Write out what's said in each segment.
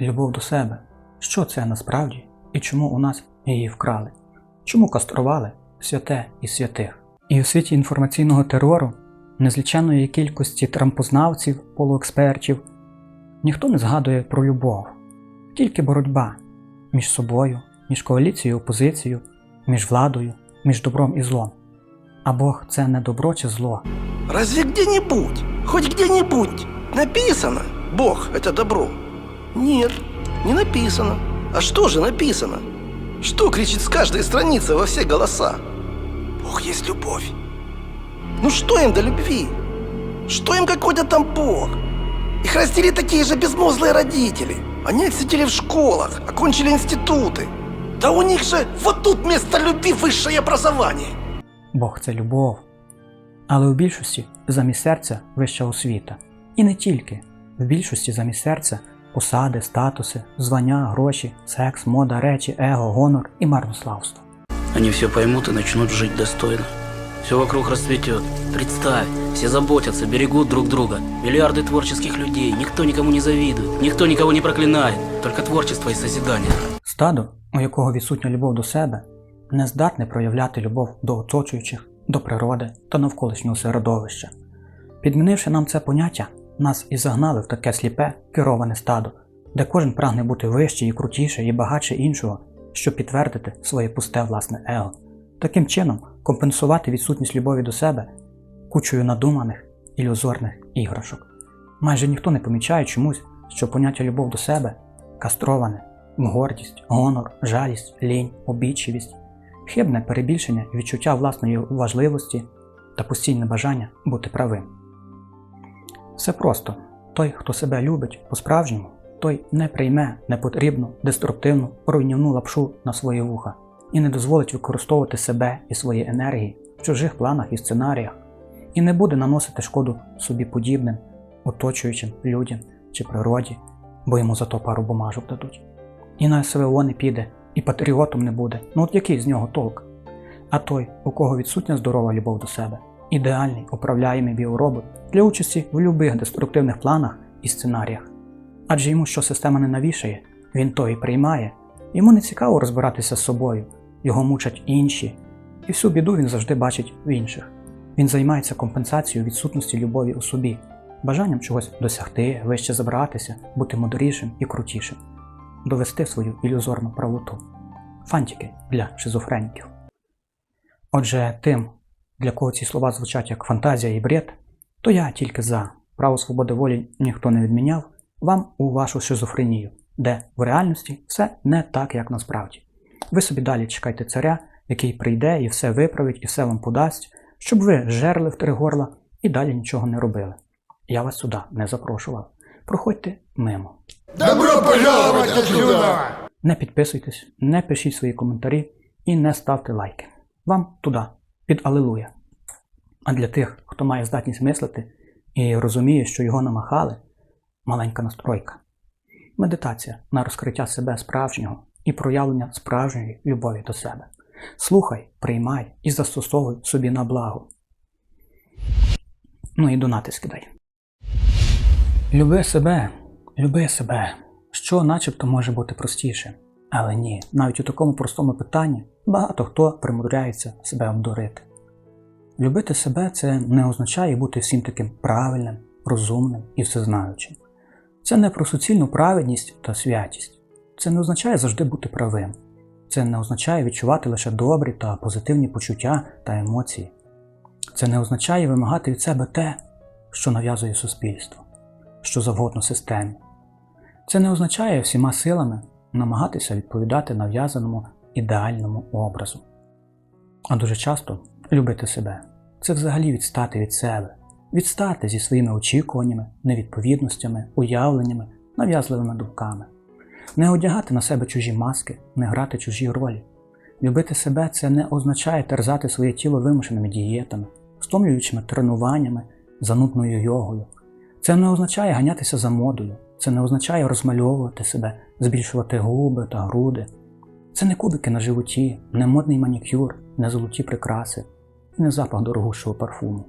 Любов до себе. Що це насправді і чому у нас її вкрали? Чому кастрували святе і святих? І у світі інформаційного терору, незліченної кількості трампознавців, полуекспертів, ніхто не згадує про любов, тільки боротьба між собою, між коаліцією опозицією, між владою, між добром і злом. А Бог це не добро чи зло, Разве где-нибудь, хоть где-нибудь написано «Бог – это добро»? Нет, не написано. А что же написано? Что кричит с каждой страницы во все голоса? Бог есть любовь. Ну что им до любви? Что им какой-то там Бог? Их растили такие же безмозглые родители. Они отсидели в школах, окончили институты. Да у них же вот тут вместо любви высшее образование. Бог це любов. Але у більшості замість серця вища освіта. І не тільки. В більшості замість серця посади, статуси, звання, гроші, секс, мода, речі, его, гонор і марнославство. Они все поймут и начнут жить достойно. Все вокруг расцветет. Представь, все заботятся, берегут друг друга. Миллиарды творческих людей, никто никому не завидует, никто никого не проклинает, только творчество и созидание. Стадо, у якого відсутня любов до себе, не здатне проявляти любов до оточуючих, до природи та навколишнього середовища. Підмінивши нам це поняття, нас і загнали в таке сліпе, кероване стадо, де кожен прагне бути вище і крутіше і багатше іншого, щоб підтвердити своє пусте власне его. Таким чином, компенсувати відсутність любові до себе кучою надуманих ілюзорних іграшок. Майже ніхто не помічає чомусь, що поняття любов до себе кастроване, гордість, гонор, жалість, лінь, обічливість, хибне перебільшення відчуття власної важливості та постійне бажання бути правим. Все просто. Той, хто себе любить по-справжньому, той не прийме непотрібну, деструктивну, руйнівну лапшу на свої вуха і не дозволить використовувати себе і свої енергії в чужих планах і сценаріях, і не буде наносити шкоду собі подібним, оточуючим людям чи природі, бо йому за то пару бумажок дадуть. І на СВО не піде, і патріотом не буде. Ну от який з нього толк? А той, у кого відсутня здорова любов до себе, ідеальний управляємий біоробот для участі в любих деструктивних планах і сценаріях. Адже йому що система не навішає, він то і приймає. Йому не цікаво розбиратися з собою, його мучать інші, і всю біду він завжди бачить в інших. Він займається компенсацією відсутності любові у собі, бажанням чогось досягти, вище забратися, бути мудрішим і крутішим, довести свою ілюзорну правоту. Фантики для шизофреніків. Отже, тим, для кого ці слова звучать як фантазія і бред, то я тільки за право свободи волі ніхто не відміняв вам у вашу шизофренію, де в реальності все не так, як насправді. Ви собі далі чекайте царя, який прийде і все виправить, і все вам подасть, щоб ви жерли в три горла і далі нічого не робили. Я вас сюди не запрошував. Проходьте мимо. Добро пожаловать отсюда! Не підписуйтесь, не пишіть свої коментарі і не ставте лайки. Вам туди, під Алилуя. А для тих, хто має здатність мислити і розуміє, що його намахали, маленька настройка. Медитація на розкриття себе справжнього і проявлення справжньої любові до себе. Слухай, приймай і застосовуй собі на благо. Ну і донати скидай. Люби себе, люби себе, що начебто може бути простіше. Але ні, навіть у такому простому питанні багато хто примудряється себе обдурити. Любити себе це не означає бути всім таким правильним, розумним і всезнаючим. Це не про суцільну праведність та святість. Це не означає завжди бути правим. Це не означає відчувати лише добрі та позитивні почуття та емоції. Це не означає вимагати від себе те, що нав'язує суспільство, що завгодно системі. Це не означає всіма силами намагатися відповідати нав'язаному ідеальному образу. А дуже часто любити себе це взагалі відстати від себе, відстати зі своїми очікуваннями, невідповідностями, уявленнями, нав'язливими думками, не одягати на себе чужі маски, не грати чужі ролі. Любити себе це не означає терзати своє тіло вимушеними дієтами, стомлюючими тренуваннями, занудною йогою. Це не означає ганятися за модою, це не означає розмальовувати себе, збільшувати губи та груди. Це не кубики на животі, не модний манікюр, не золоті прикраси і не запах дорогущого парфуму.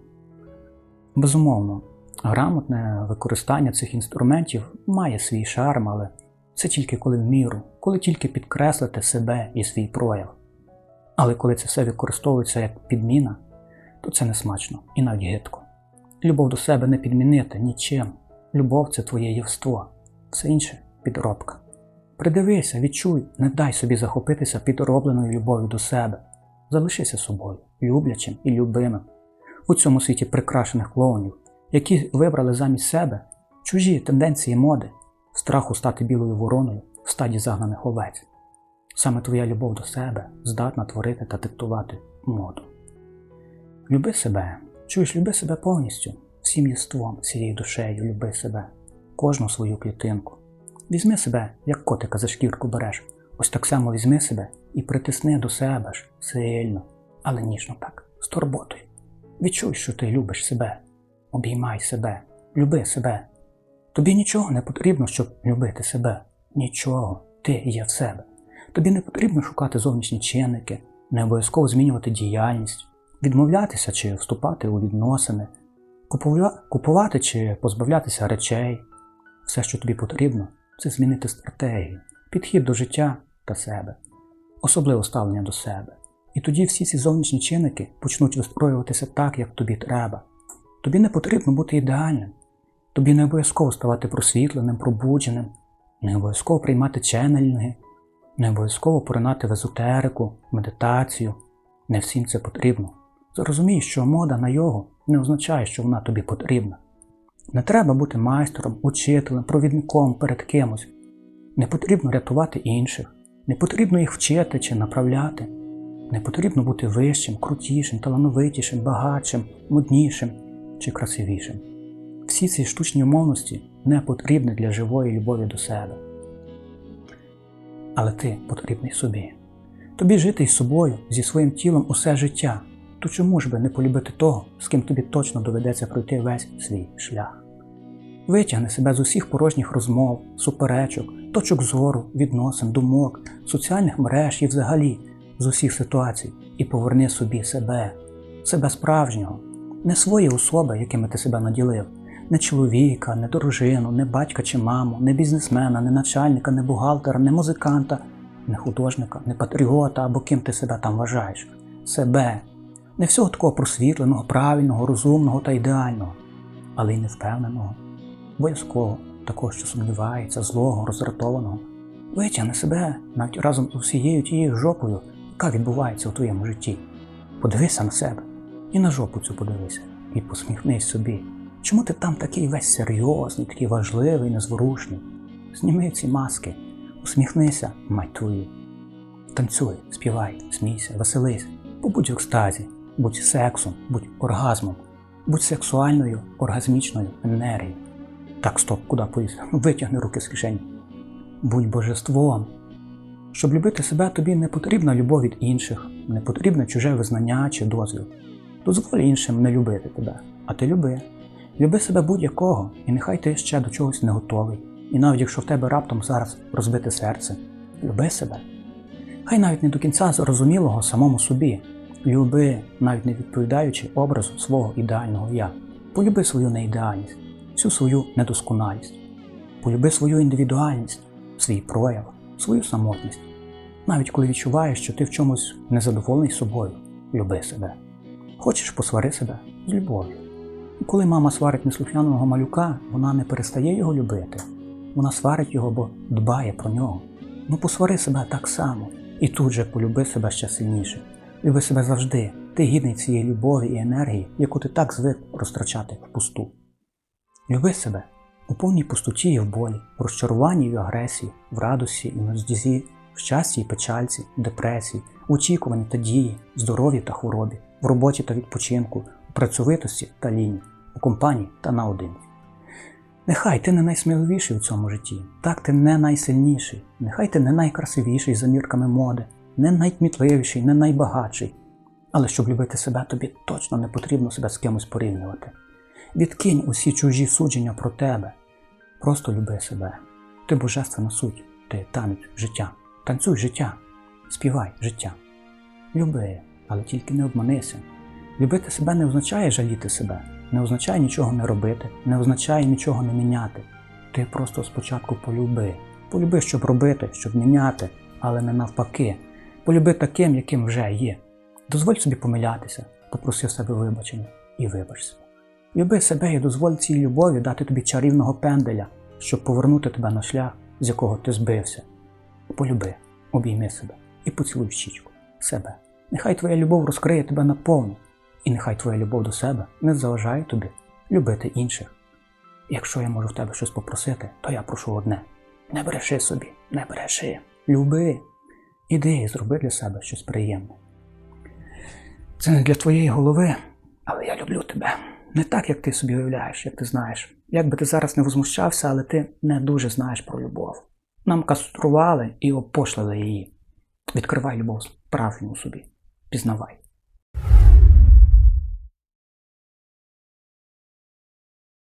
Безумовно, грамотне використання цих інструментів має свій шарм, але це тільки коли в міру, коли тільки підкреслити себе і свій прояв. Але коли це все використовується як підміна, то це не смачно і навіть гидко. Любов до себе не підмінити нічим. Любов це твоє євство, все інше підробка. Придивися, відчуй, не дай собі захопитися підробленою любов'ю до себе. Залишися собою, люблячим і любимим. У цьому світі прикрашених клоунів, які вибрали замість себе чужі тенденції моди, страху стати білою вороною в стаді загнаних овець. Саме твоя любов до себе здатна творити та диктувати моду. Люби себе, чуєш, люби себе повністю, всім єством, всією душею, люби себе, кожну свою клітинку. Візьми себе, як котика за шкірку береш, ось так само візьми себе і притисни до себе ж сильно, але ніжно так, з турботою. Відчуй, що ти любиш себе, обіймай себе, люби себе. Тобі нічого не потрібно, щоб любити себе. Нічого, ти є в себе. Тобі не потрібно шукати зовнішні чинники, не обов'язково змінювати діяльність, відмовлятися чи вступати у відносини, купувати чи позбавлятися речей. Все, що тобі потрібно, це змінити стратегію, підхід до життя та себе, особливо ставлення до себе. І тоді всі ці зовнішні чинники почнуть вистроюватися так, як тобі треба. Тобі не потрібно бути ідеальним. Тобі не обов'язково ставати просвітленим, пробудженим, не обов'язково приймати ченнелінги, не обов'язково поринати в езотерику, медитацію. Не всім це потрібно. Зрозумій, що мода на йогу не означає, що вона тобі потрібна. Не треба бути майстером, учителем, провідником перед кимось. Не потрібно рятувати інших, не потрібно їх вчити чи направляти. Не потрібно бути вищим, крутішим, талановитішим, багатшим, моднішим чи красивішим. Всі ці штучні умовності не потрібні для живої любові до себе. Але ти потрібний собі. Тобі жити із собою, зі своїм тілом усе життя. То чому ж би не полюбити того, з ким тобі точно доведеться пройти весь свій шлях? Витягни себе з усіх порожніх розмов, суперечок, точок зору, відносин, думок, соціальних мереж і взагалі з усіх ситуацій і поверни собі себе, себе справжнього, не свої особи, якими ти себе наділив, не чоловіка, не дружину, не батька чи маму, не бізнесмена, не начальника, не бухгалтера, не музиканта, не художника, не патріота або ким ти себе там вважаєш. Себе. Не всього такого просвітленого, правильного, розумного та ідеального, але й невпевненого, обов'язково такого, що сумнівається, злого, роздратованого. Витягни себе навіть разом з усією тією жопою, яка відбувається у твоєму житті. Подивися на себе і на жопу цю подивися, і посміхнись собі. Чому ти там такий весь серйозний, такий важливий, незворушний? Зніми ці маски, усміхнися, мать. Танцюй, співай, смійся, веселись, побудь в екстазі, будь сексом, будь оргазмом, будь сексуальною, оргазмічною енергією. Так, стоп, куди поїзд? Витягни руки з кишені. Будь божеством. Щоб любити себе, тобі не потрібна любов від інших, не потрібне чуже визнання чи дозвіл. Дозволь іншим не любити тебе, а ти люби. Люби себе будь-якого, і нехай ти ще до чогось не готовий. І навіть якщо в тебе раптом зараз розбите серце, люби себе. Хай навіть не до кінця зрозумілого самому собі. Люби, навіть не відповідаючи образу свого ідеального я. Полюби свою неідеальність, всю свою недосконалість. Полюби свою індивідуальність, свій прояв, свою самотність. Навіть коли відчуваєш, що ти в чомусь незадоволений собою, люби себе. Хочеш посвари себе з любов'ю. І коли мама сварить неслухняного малюка, вона не перестає його любити. Вона сварить його, бо дбає про нього. Ну посвари себе так само і тут же полюби себе ще сильніше. Люби себе завжди. Ти гідний цієї любові і енергії, яку ти так звик розтрачати впусту. Люби себе у повній пустоті і в болі, в розчаруванні і в агресії, в радості і ноздізі, в щасті і печальці, в депресії, в очікуванні та дії, в здоров'ї та хворобі, в роботі та відпочинку, у працьовитості та лінії, у компанії та наодинці. Нехай ти не найсміливіший у цьому житті, так ти не найсильніший, нехай ти не найкрасивіший за мірками моди, не найкмітливіший, не найбагатший. Але щоб любити себе, тобі точно не потрібно себе з кимось порівнювати. Відкинь усі чужі судження про тебе. Просто люби себе. Ти божественна суть, ти танець життя. Танцюй життя, співай життя. Люби, але тільки не обманися. Любити себе не означає жаліти себе, не означає нічого не робити, не означає нічого не міняти. Ти просто спочатку полюби, Полюби, щоб робити, щоб міняти, але не навпаки. Полюби таким, яким вже є. Дозволь собі помилятися, попроси себе вибачення і вибач себе. Люби себе і дозволь цій любові дати тобі чарівного пенделя, щоб повернути тебе на шлях, з якого ти збився. Полюби, обійми себе і поцілуй щічку себе. Нехай твоя любов розкриє тебе наповну, і нехай твоя любов до себе не заважає тобі любити інших. Якщо я можу в тебе щось попросити, то я прошу одне: не бреши собі, не бреши, люби. Іди зроби для себе щось приємне. Це не для твоєї голови, але я люблю тебе. Не так, як ти собі уявляєш, як ти знаєш. Як би ти зараз не возмущався, але ти не дуже знаєш про любов. Нам кастрували і опошлили її. Відкривай любов справжню собі. Пізнавай.